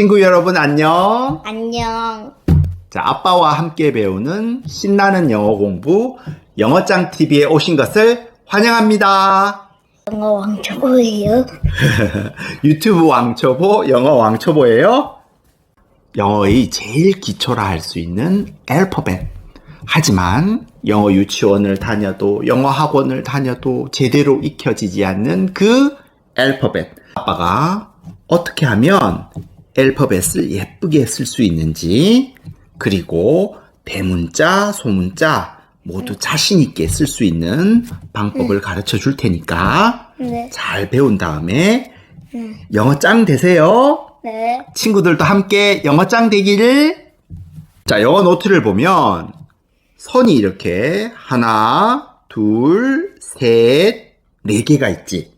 친구 여러분 안녕. 안녕. 자, 아빠와 함께 배우는 신나는 영어 공부 영어짱 TV에 오신 것을 환영합니다. 영어 왕초보예요. 유튜브 왕초보 영어 왕초보예요. 영어의 제일 기초라 할 수 있는 알파벳. 하지만 영어 유치원을 다녀도 영어 학원을 다녀도 제대로 익혀지지 않는 그 알파벳. 아빠가 어떻게 하면 알파벳을 예쁘게 쓸 수 있는지 그리고 대문자, 소문자 모두 자신 있게 쓸 수 있는 방법을 가르쳐 줄 테니까 네. 잘 배운 다음에 영어 짱 되세요. 네. 친구들도 함께 영어 짱 되기를. 자, 영어 노트를 보면 선이 이렇게 하나, 둘, 셋, 네 개가 있지.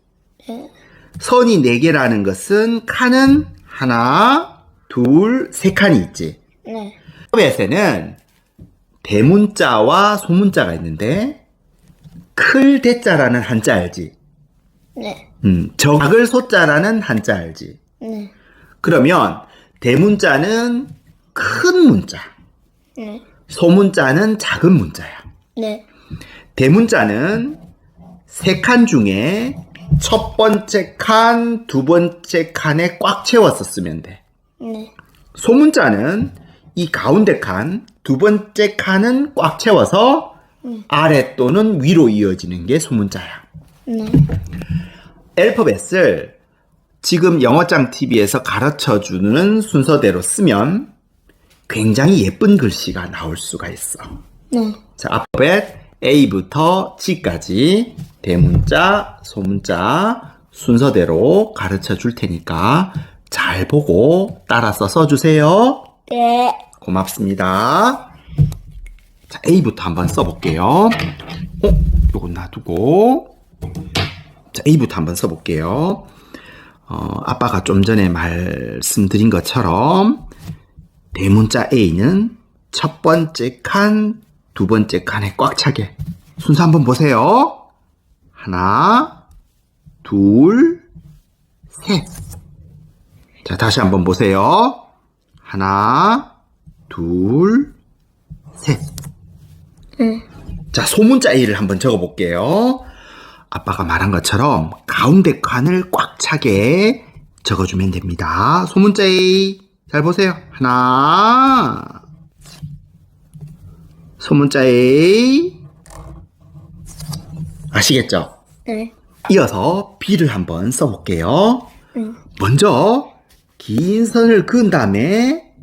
선이 네 개라는 것은 칸은 하나, 둘, 세 칸이 있지. 네. 알파벳에는 대문자와 소문자가 있는데 클 대자라는 한자 알지? 네. 음, 적을 소자라는 한자 알지? 네. 그러면 대문자는 큰 문자, 네. 소문자는 작은 문자야. 네. 대문자는 세 칸 중에 첫 번째 칸, 두 번째 칸에 꽉 채워서 쓰면 돼. 네. 소문자는 이 가운데 칸, 두 번째 칸은 꽉 채워서 아래 또는 위로 이어지는 게 소문자야. 네. 알파벳을 지금 영어장 TV에서 가르쳐 주는 순서대로 쓰면 굉장히 예쁜 글씨가 나올 수가 있어. 네. 자, 알파벳 A부터 G까지 대문자, 소문자 순서대로 가르쳐 줄 테니까 잘 보고 따라서 써주세요. 네. 고맙습니다. 자, A부터 한번 써볼게요. 어? 요건 놔두고. 자, A부터 한번 써볼게요. 어, 아빠가 좀 전에 말씀드린 것처럼 대문자 A는 첫 번째 칸, 두 번째 칸에 꽉 차게. 순서 한번 보세요. 하나, 둘, 셋. 자, 다시 한번 보세요. 하나, 둘, 셋. 자, 소문자 A를 한번 적어 볼게요. 아빠가 말한 것처럼 가운데 칸을 꽉 차게 적어주면 됩니다. 소문자 A. 잘 보세요. 하나. 소문자 A. 아시겠죠? 네. 이어서 B를 한번 써볼게요. 응. 먼저 긴 선을 그은 다음에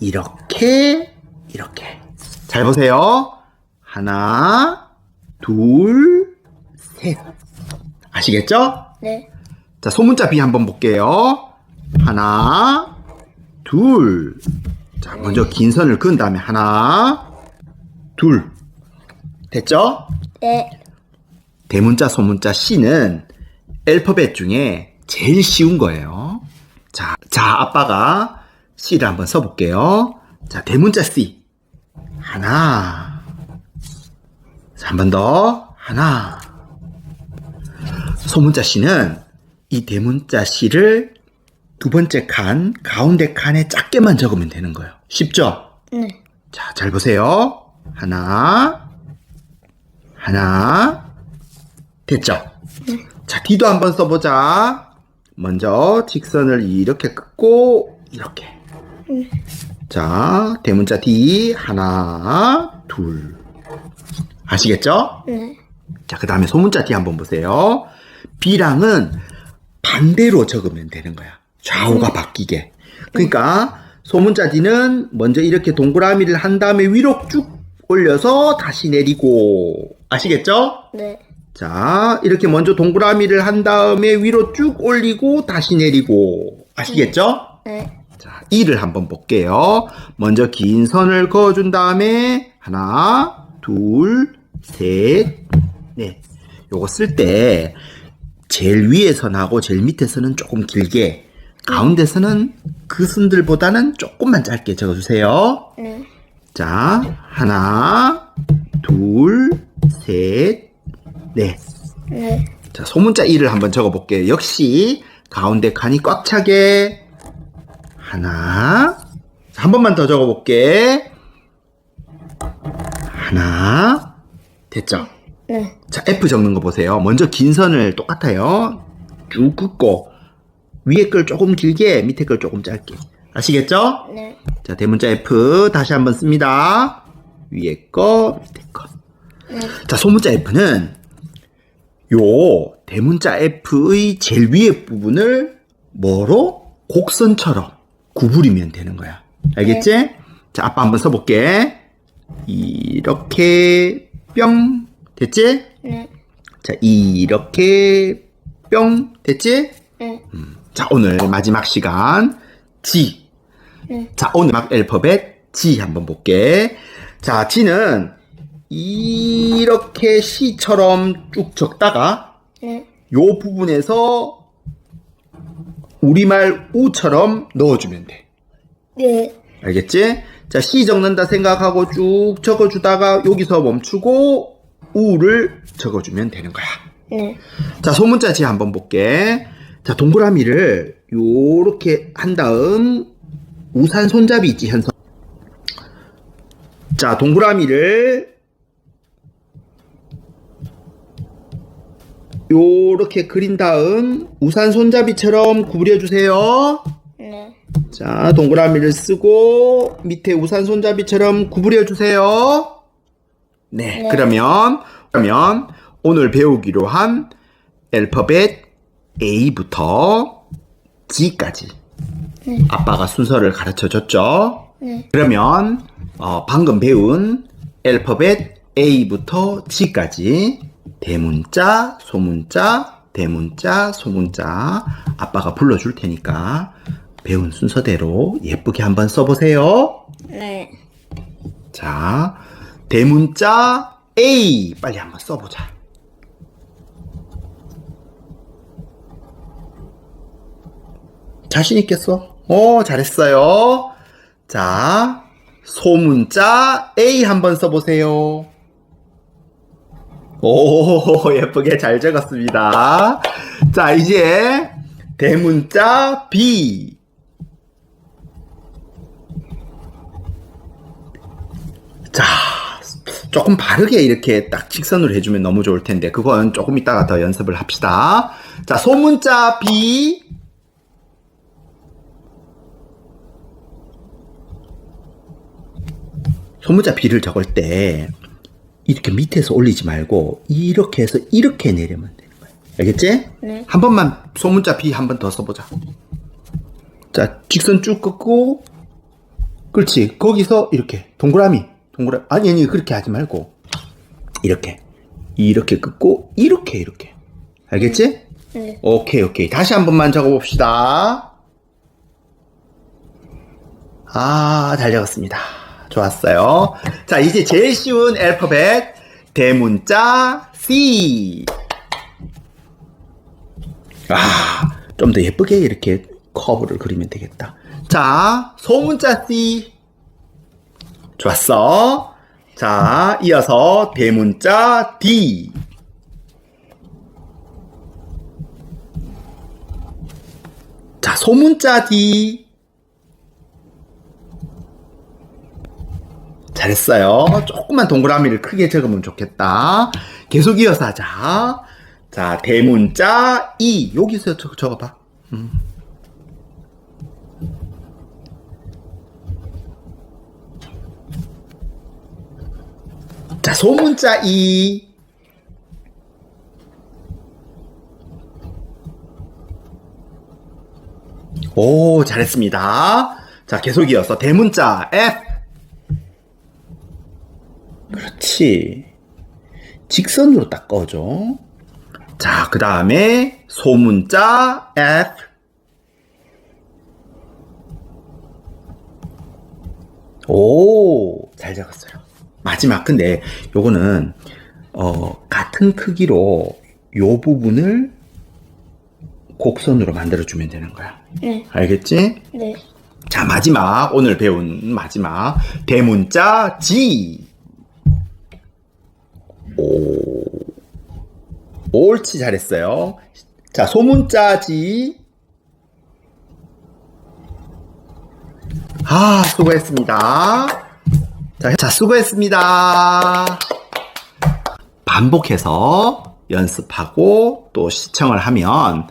이렇게 이렇게 잘 보세요. 하나, 둘, 셋. 아시겠죠? 네. 자, 소문자 B 한번 볼게요. 하나, 둘. 자, 먼저 긴 선을 그은 다음에 하나, 둘. 됐죠? 네. 대문자, 소문자 C는 알파벳 중에 제일 쉬운 거예요. 자, 자, 아빠가 C를 한번 써볼게요. 자, 대문자 C. 하나. 한 번 더. 하나. 소문자 C는 이 대문자 C를 두 번째 칸, 가운데 칸에 작게만 적으면 되는 거예요. 쉽죠? 네. 자, 잘 보세요. 하나, 하나, 됐죠? 자, D도 한번 써보자. 먼저 직선을 이렇게 긋고, 이렇게. 자, 대문자 D, 하나, 둘. 아시겠죠? 네. 자, 그 다음에 소문자 D 한번 보세요. B랑은 반대로 적으면 되는 거야. 좌우가 바뀌게. 그러니까 소문자 D는 먼저 이렇게 동그라미를 한 다음에 위로 쭉 올려서 다시 내리고. 아시겠죠? 네. 자, 이렇게 먼저 동그라미를 한 다음에 위로 쭉 올리고 다시 내리고. 아시겠죠? 네. 자, 이를 한번 볼게요. 먼저 긴 선을 그어준 다음에 하나, 둘, 셋, 넷. 요거 쓸 때 제일 위에 선하고 제일 밑에 선은 조금 길게, 가운데 선은 그 선들보다는 조금만 짧게 적어주세요. 네. 자, 하나, 둘, 셋, 넷. 네. 자, 소문자 1을 한번 적어 볼게요. 역시 가운데 칸이 꽉 차게 하나. 자, 한 번만 더 적어 볼게. 하나. 됐죠? 네. 자, F 적는 거 보세요. 먼저 긴 선을 똑같아요. 쭉 긋고, 위에 걸 조금 길게, 밑에 걸 조금 짧게. 아시겠죠? 네. 자, 대문자 F 다시 한번 씁니다. 위에 거, 밑에 거. 네. 자, 소문자 F는 요 대문자 F의 제일 위에 부분을 뭐로? 곡선처럼 구부리면 되는 거야. 알겠지? 자, 아빠 한번 써볼게. 이렇게 뿅 됐지? 네. 자, 이렇게 뿅 됐지? 네. 자, 오늘 마지막 시간 G. 네. 자, 오늘 막 알파벳 G 한번 볼게. 자, G는 이렇게 C처럼 쭉 적다가 네. 요 부분에서 우리말 우처럼 넣어주면 돼. 네. 알겠지? 자, C 적는다 생각하고 쭉 적어주다가 여기서 멈추고 우를 적어주면 되는 거야. 네. 자, 소문자 지 한번 볼게. 자, 동그라미를 요렇게 한 다음 우산 손잡이 있지, 현선. 자, 동그라미를 요렇게 그린 다음 우산 손잡이처럼 구부려 주세요. 네. 자, 동그라미를 쓰고 밑에 우산 손잡이처럼 구부려 주세요. 네, 네. 그러면 그러면 오늘 배우기로 한 알파벳 A부터 G까지 네. 아빠가 순서를 가르쳐 줬죠. 네. 그러면 어, 방금 배운 알파벳 A부터 G까지 대문자, 소문자, 대문자, 소문자 아빠가 불러줄 테니까 배운 순서대로 예쁘게 한번 써보세요. 네. 자, 대문자 A 빨리 한번 써보자. 자신 있겠어? 오, 잘했어요. 자, 소문자 A 한번 써보세요. 오, 예쁘게 잘 적었습니다. 자, 이제 대문자 B. 자, 조금 바르게 이렇게 딱 직선으로 해주면 너무 좋을 텐데, 그건 조금 이따가 더 연습을 합시다. 자, 소문자 B. 소문자 B를 적을 때, 이렇게 밑에서 올리지 말고, 이렇게 해서 이렇게 내리면 되는 거야. 알겠지? 네. 한 번만 소문자 B 한 번 더 써보자. 자, 직선 쭉 긋고, 그렇지. 거기서 이렇게 동그라미, 동그라미. 아니 아니 그렇게 하지 말고 이렇게 이렇게 긋고 이렇게 이렇게. 알겠지? 네. 오케이 오케이. 다시 한 번만 적어 봅시다. 아, 잘 적었습니다. 좋았어요. 자, 이제 제일 쉬운 알파벳 대문자 C. 아, 좀 더 예쁘게 이렇게 커브를 그리면 되겠다. 자, 소문자 C. 좋았어. 자, 이어서 대문자 D. 자, 소문자 D. 잘했어요. 조금만 동그라미를 크게 적으면 좋겠다. 계속 이어서 하자. 자, 대문자 E. 여기서 적, 적어봐. 음. 자, 소문자 E. 오, 잘했습니다. 자, 계속 이어서 대문자 F. 그렇지. 직선으로 딱 꺼줘. 자, 그 다음에 소문자 F. 오, 잘 적었어요. 마지막, 근데 요거는, 어, 같은 크기로 요 부분을 곡선으로 만들어주면 되는 거야. 네. 알겠지? 네. 자, 마지막, 오늘 배운 마지막, 대문자 G. 오. 옳지, 잘했어요. 자, 소문자 G. 아, 수고했습니다. 자, 자, 수고했습니다. 반복해서 연습하고 또 시청을 하면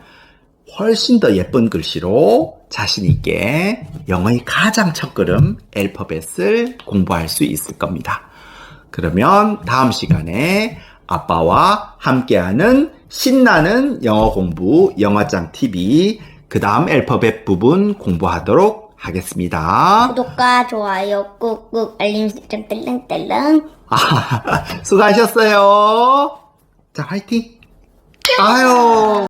훨씬 더 예쁜 글씨로 자신있게 영어의 가장 첫 걸음 알파벳을 공부할 수 있을 겁니다. 그러면 다음 시간에 아빠와 함께하는 신나는 영어 공부 영어장 TV 그 다음 알파벳 부분 공부하도록 하겠습니다. 구독과 좋아요 꾹꾹 알림 설정 뜰렁뜰렁 아, 수고하셨어요. 자, 화이팅! 아유.